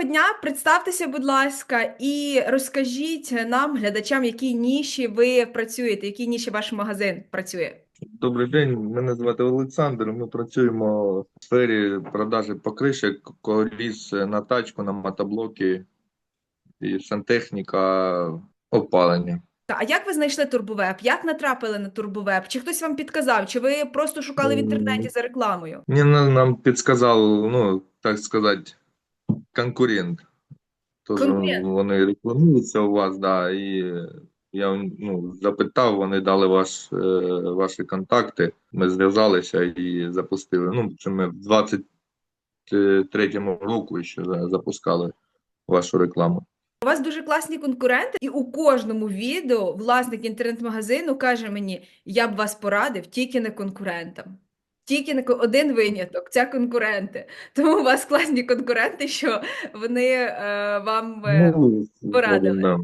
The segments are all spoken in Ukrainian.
Доброго дня, представтеся, будь ласка, і розкажіть нам, глядачам, які ніші ви працюєте, які ніші ваш магазин працює. Добрий день, мене звати Олександр. Ми працюємо в сфері продажі покришок, коліс на тачку, на мотоблоки і сантехніка, опалення. Та, А як ви знайшли Турбовеб? Як натрапили на Турбовеб? Чи хтось вам підказав? Чи ви просто шукали в інтернеті за рекламою? Ні, нам нам підсказав, ну, так сказати, конкурент. Тож Конкурент? вони рекламуються у вас, да, і я ну, запитав, вони дали ваш, е, ваші контакти, ми зв'язалися і запустили. Ну, що ми в 23-му року ще запускали вашу рекламу. У вас дуже класні конкуренти, і у кожному відео власник інтернет-магазину каже мені: я б вас порадив тільки не конкурентам. Тільки один виняток це конкуренти. Тому у вас класні конкуренти, що вони е, вам е, Ну, порадили.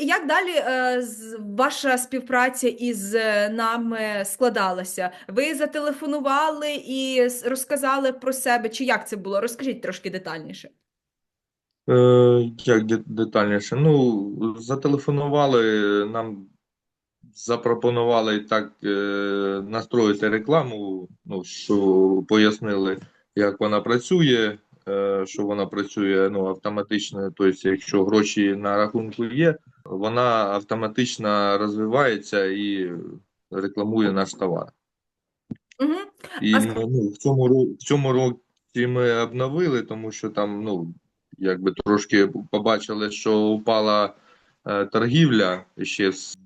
І як далі е, ваша співпраця із е, нами складалася? Ви зателефонували і розказали про себе, чи як це було? Розкажіть трошки детальніше. Е, як детальніше? Ну, зателефонували, нам запропонували так е, настроїти рекламу, ну, що пояснили, як вона працює, е, що вона працює ну, автоматично, тобто, якщо гроші на рахунку є, вона автоматично розвивається і рекламує наш товар. Угу. І А ну, в цьому в цьому році ми обновили, тому що там, ну, якби трошки побачили, що упала е, торгівля ще з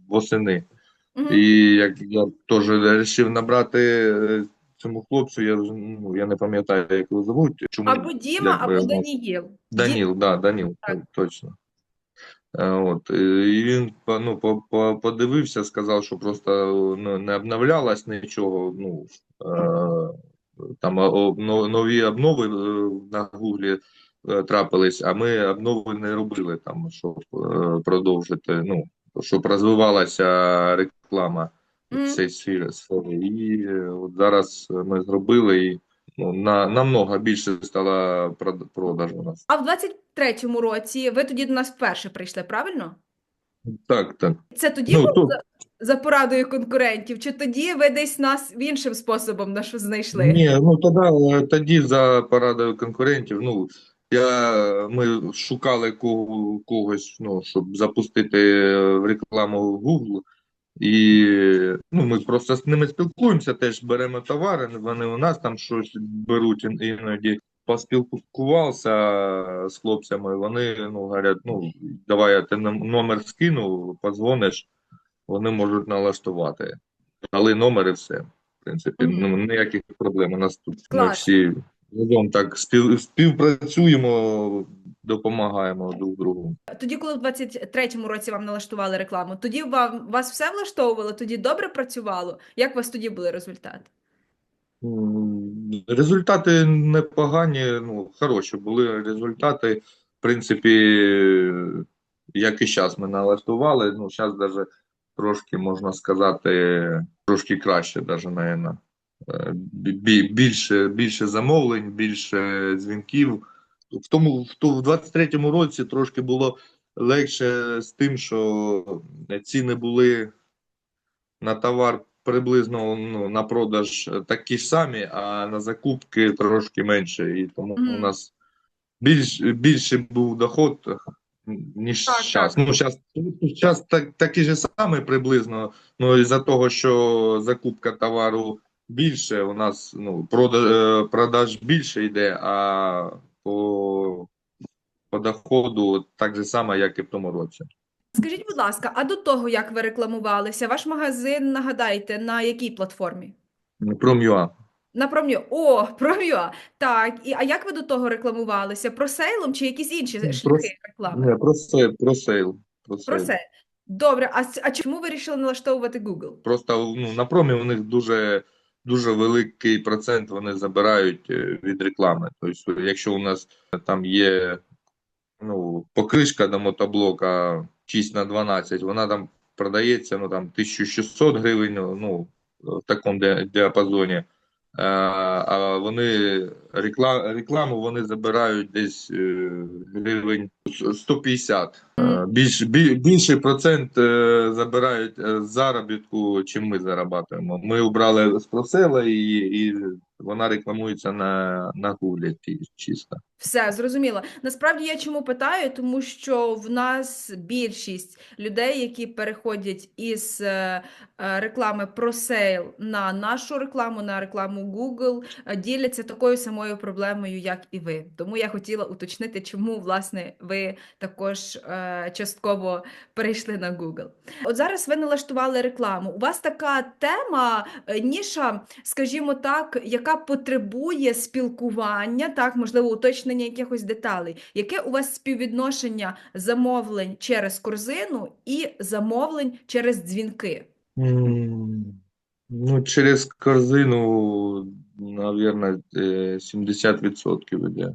І як я теж вирішив набрати е, цьому хлопцю, я, ну, я не пам'ятаю, як його звуть. Чому Або Діма, або ну, Даніїл. Даніл, да, Даніл, Так. точно. Е, От, е, і він ну, по- по- подивився, сказав, що просто ну, не обновлялось нічого. Ну, е, там нові обнови е, на Гуглі е, трапились, а ми обнови не робили там, щоб е, продовжити, ну, щоб розвивалася реклама в цій сфері. І е, от зараз ми зробили і ну, на, намного більше стало прод- продаж у нас. А в 23-му році ви тоді до нас вперше прийшли, правильно? Так, так. Це тоді Ну, було то- за, за порадою конкурентів, чи тоді ви десь нас іншим способом знайшли? Ні, ну тоді, тоді за порадою конкурентів, ну, я, ми шукали кого, когось, ну, щоб запустити рекламу в Google. І ну, ми просто з ними спілкуємося, теж беремо товари, вони у нас там щось беруть ін- іноді. Поспілкувався з хлопцями, вони ну, говорять, ну, давай я ти номер скину, позвониш, вони можуть налаштувати. Дали номер і все. В принципі, ну, ніяких проблем. У нас тут ми всі разом так спів, співпрацюємо, допомагаємо друг другу. Тоді, коли в 23-му році вам налаштували рекламу, тоді вам вас все влаштовувало, тоді добре працювало? Як у вас тоді були результати? Результати непогані, ну, хороші були результати. В принципі, як і зараз ми налаштували, ну, зараз навіть трошки, можна сказати, трошки краще, навіть, наверное. Бі- Більше, більше замовлень, більше дзвінків. В тому, в в 23-му році трошки було легше з тим, що ціни були на товар приблизно ну, на продаж такі ж самі, а на закупки трошки менше. І тому Мгм. у нас більш, більше був доход, ніж Так, зараз. так. Ну, зараз, зараз так, такий же самий приблизно, ну із-за того, що закупка товару більше, у нас ну, продаж, е, продаж більше йде, а по, по доходу так же само, як і в тому році. Скажіть, будь ласка, а до того, як ви рекламувалися, ваш магазин, нагадайте, на якій платформі? Пром'юа. На Пром'ю. О, Пром'ю. Так. І, а як ви до того рекламувалися? Просейлом чи якісь інші Про- шляхи реклами? Про сейл, про сейл. Про. Про. Добре, а, а чому ви вирішили налаштовувати Google? Просто ну, на промі у них дуже, дуже великий процент вони забирають е, від реклами. Тобто, якщо у нас там є ну, покришка до мотоблока 6 на 12, вона там продається ну, там, 1600 гривень ну, в такому діапазоні. Е, А вони рекламу вони забирають десь е, гривень 150. Е, Більш, більший процент е, забирають з заробітку, чим ми зарабатуємо. Ми обрали з просела і, і вона рекламується на, на гулі чисто. Все зрозуміло. Насправді я чому питаю, тому що в нас більшість людей, які переходять із реклами про сейл на нашу рекламу, на рекламу Google, діляться такою самою проблемою, як і ви. Тому я хотіла уточнити, чому власне ви також е, частково перейшли на Google. От зараз ви налаштували рекламу. У вас така тема, е, ніша, скажімо так, яка потребує спілкування, так, можливо, уточнення якихось деталей. Яке у вас співвідношення замовлень через корзину і замовлень через дзвінки? Ну, через корзину, наверное, е, 70% йде.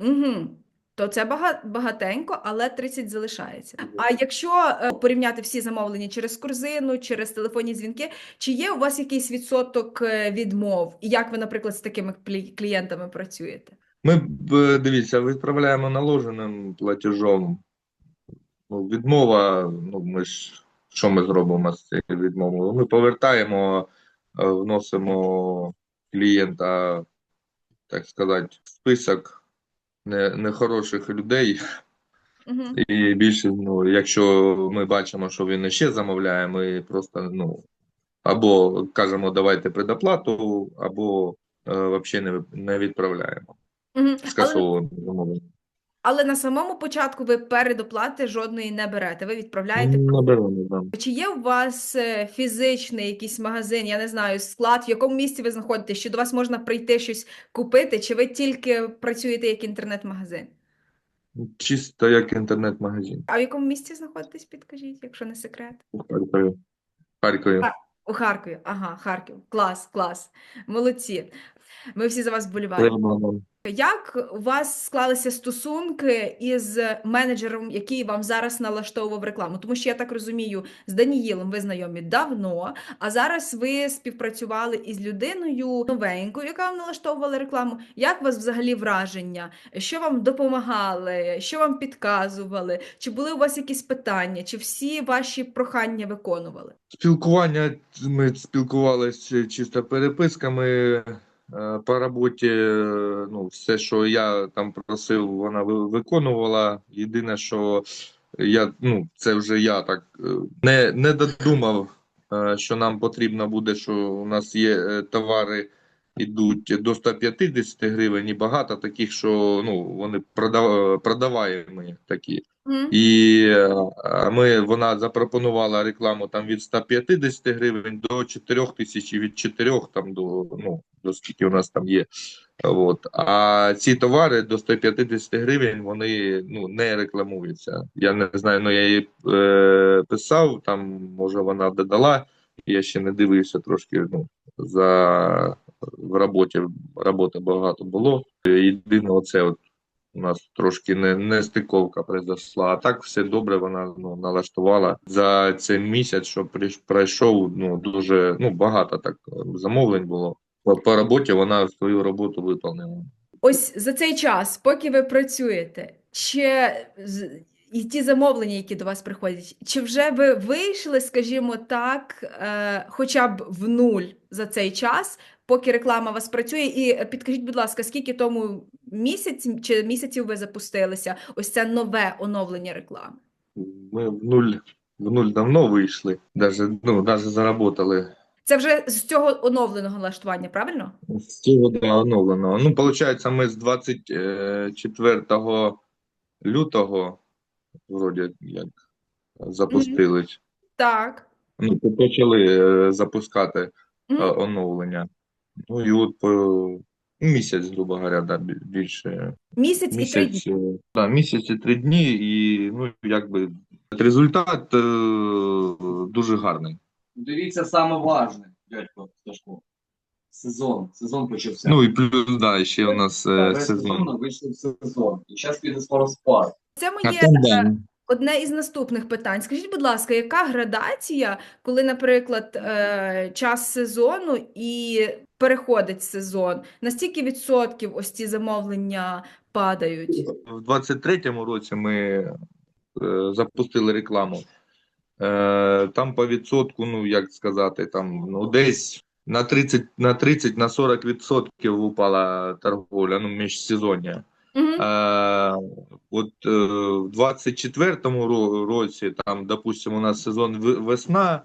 Угу. То це бага- багатенько, але 30 залишається. А якщо е, порівняти всі замовлення через корзину, через телефонні дзвінки, чи є у вас якийсь відсоток е, відмов? І як ви, наприклад, з такими клі- клієнтами працюєте? Ми, б, дивіться, відправляємо наложеним платежом. Ну, відмова, ну, ми ж, що ми зробимо з цією відмовою? Ми повертаємо, е, вносимо клієнта, так сказати, в список не- нехороших людей. Угу. І більше, ну, якщо ми бачимо, що він ще замовляє, ми просто, ну, або кажемо, давайте предоплату, або е, взагалі не, не відправляємо. Угу. Скасовуємо замовлення. Але на самому початку ви передоплати жодної не берете. Ви відправляєте Наберемо, да. Чи є у вас е, фізичний якийсь магазин, я не знаю, склад, в якому місці ви знаходитесь, що до вас можна прийти щось купити, чи ви тільки працюєте як інтернет-магазин? Чисто як інтернет-магазин А в якому місці знаходитесь, підкажіть, якщо не секрет? у Харкові. Харкові. А, У Харкові. Ага, Харків. Клас, клас. Молодці. Ми всі за вас вболіваємо. Як у вас склалися стосунки із менеджером, який вам зараз налаштовував рекламу? Тому що я так розумію, з Даніїлом ви знайомі давно, а зараз ви співпрацювали із людиною новенькою, яка вам налаштовувала рекламу. Як у вас взагалі враження? Що вам допомагали? Що вам підказували? Чи були у вас якісь питання? Чи всі ваші прохання виконували? Спілкування ми спілкувалися чисто переписками. Е, По роботі, е, ну, все, що я там просив, вона виконувала. Єдине, що я, ну, це вже я так е, не, не додумав, що нам потрібно буде, що у нас є товари, ідуть до 150 гривень, і багато таких, що ну, вони продав, продаваємо такі. І е, ми, вона запропонувала рекламу там від 150 гривень до 4 тисяч, і від 4 там до, ну, до скільки у нас там є. От. А ці товари до 150 гривень, вони ну, не рекламуються. Я не знаю, ну я їй е, писав, там, може, вона додала, я ще не дивився трошки, ну, за в роботі, роботи багато було. Єдине, оце от у нас трошки не, не стиковка произошла. А так все добре, вона ну, налаштувала за цей місяць, що пройшов, ну дуже ну, багато так замовлень було. По, по роботі вона свою роботу виконала. Ось за цей час, поки ви працюєте, чи і ті замовлення, які до вас приходять, чи вже ви вийшли, скажімо так, е, хоча б в нуль за цей час, поки реклама вас працює? І е, підкажіть, будь ласка, скільки тому місяць чи місяців ви запустилися? Ось це нове оновлення реклами? Ми в нуль, в нуль давно вийшли, даже, ну, даже заработали. Це вже з цього оновленого налаштування, правильно? З цього да, оновленого. Ну, виходить, ми з 24 лютого, вроді як, запустились. Так. Ну, почали е, запускати е, Мгм. оновлення. Ну і от по місяць, грубо говоря, да, більше. Місяць і три дні. Місяць, е, да, місяць і три дні, і ну, якби результат е, дуже гарний. Дивіться, саме важне, дядько Сашко. Сезон. Сезон почався. Ну і плюс, да, ще у нас е, сезон. сезон вийшов сезон. І зараз піде скоро спад. Це А моє е. Одне із наступних питань. Скажіть, будь ласка, яка градація, коли, наприклад, е, час сезону і переходить сезон? Настільки відсотків ось ці замовлення падають? В 23-му році ми е, запустили рекламу. Е, там по відсотку, ну як сказати, там ну десь на 30 на 30 на 40 відсотків упала торговля, ну міжсезоння. Мгм. Е, от е, в 24-му році, там, допустимо, у нас сезон весна,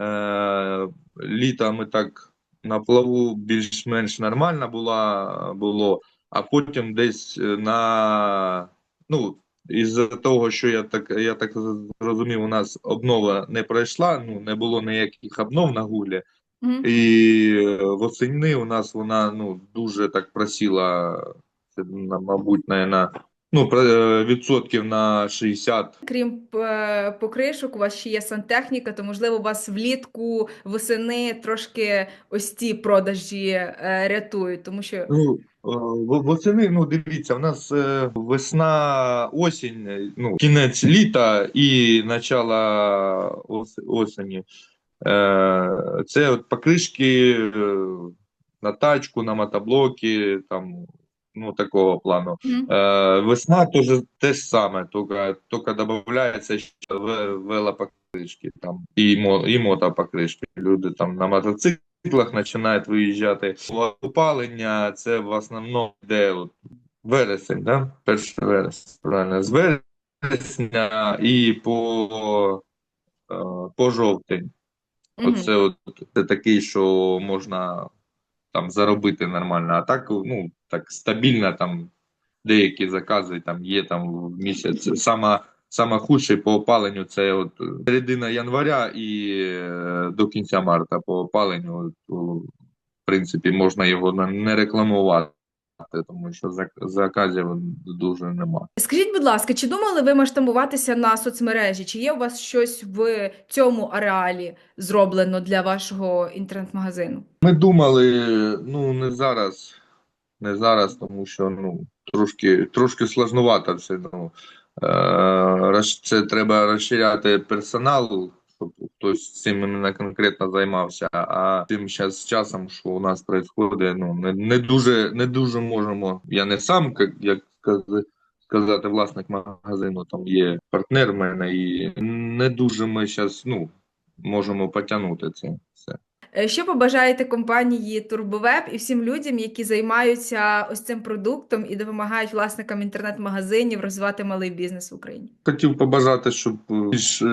е, літа ми так на плаву більш-менш нормально була, було, а потім десь е, на, ну, із-за того, що я так, я так зрозумів, у нас обнова не пройшла, ну, не було ніяких обнов на гуглі, Мгм. і е, восени у нас вона ну, дуже так просіла, мабуть, на, ну, е, відсотків на 60. Крім е, покришок, у вас ще є сантехніка, то можливо у вас влітку, восени трошки ось ці продажі е, рятують, тому що Ну, восени, ну, дивіться, у нас весна, осінь, ну, кінець літа і начало ос- осені. Це от покришки на тачку, на мотоблоки, там, ну, такого плану. Мгм. Е, Весна теж те ж саме, тільки, тільки додається ще ве- велопокришки там, і, мо, і мотопокришки. Люди там на мотоциклах починають виїжджати. Опалення це в основному йде от вересень, да? 1 вересня, правильно, з вересня і по, е, по жовтень. Мгм. Оце от це такий, що можна там заробити нормально. А так, ну, так стабільно там деякі закази там є там в місяць. Сама, сама худше по опаленню це от середина января і е, до кінця марта по опаленню. От, в принципі, можна його не- не рекламувати, тому що зак- заказів дуже нема. Скажіть, будь ласка, чи думали ви масштабуватися на соцмережі? Чи є у вас щось в цьому ареалі зроблено для вашого інтернет-магазину? Ми думали, ну не зараз, не зараз, тому що ну трошки, трошки сложнувато все. Ну, е, це треба розширяти персонал, щоб хтось цим іменно конкретно займався. А тим з часом, що у нас відбувається, ну не, не дуже, не дуже можемо. Я не сам, як, як сказати, власник магазину, там є партнер в мене, і не дуже ми зараз ну, можемо потягнути це все. Е, Що побажаєте компанії Турбовеб і всім людям, які займаються ось цим продуктом і допомагають власникам інтернет-магазинів розвивати малий бізнес в Україні? Хотів побажати, щоб більш е,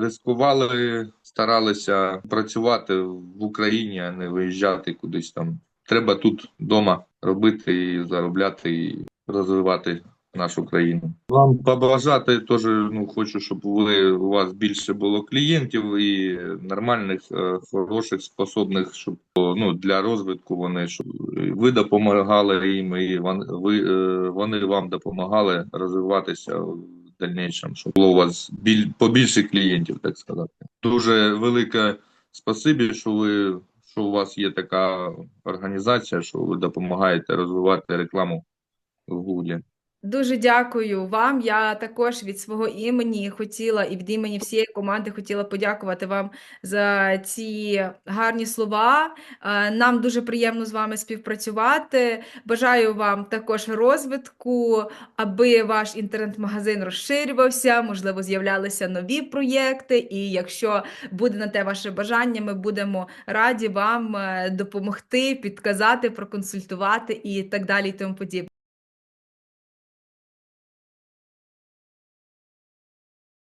ризикували, старалися працювати в Україні, а не виїжджати кудись там. Треба тут вдома робити і заробляти, і розвивати нашу країну. Вам побажати теж ну, хочу, щоб ви, у вас більше було клієнтів і нормальних, е, хороших, способних, щоб ну, для розвитку вони, щоб ви допомагали їм, і ви, е, вони вам допомагали розвиватися в дальнейшем, щоб було у вас біль, побільше клієнтів, так сказати. Дуже велике спасибі, що ви що у вас є така організація, що ви допомагаєте розвивати рекламу в Гуглі. Дуже дякую вам. Я також від свого імені хотіла і від імені всієї команди хотіла подякувати вам за ці гарні слова. Е, Нам дуже приємно з вами співпрацювати. Бажаю вам також розвитку, аби ваш інтернет-магазин розширювався, можливо, з'являлися нові проєкти. І якщо буде на те ваше бажання, ми будемо раді вам е, допомогти, підказати, проконсультувати і так далі, і тому подібне.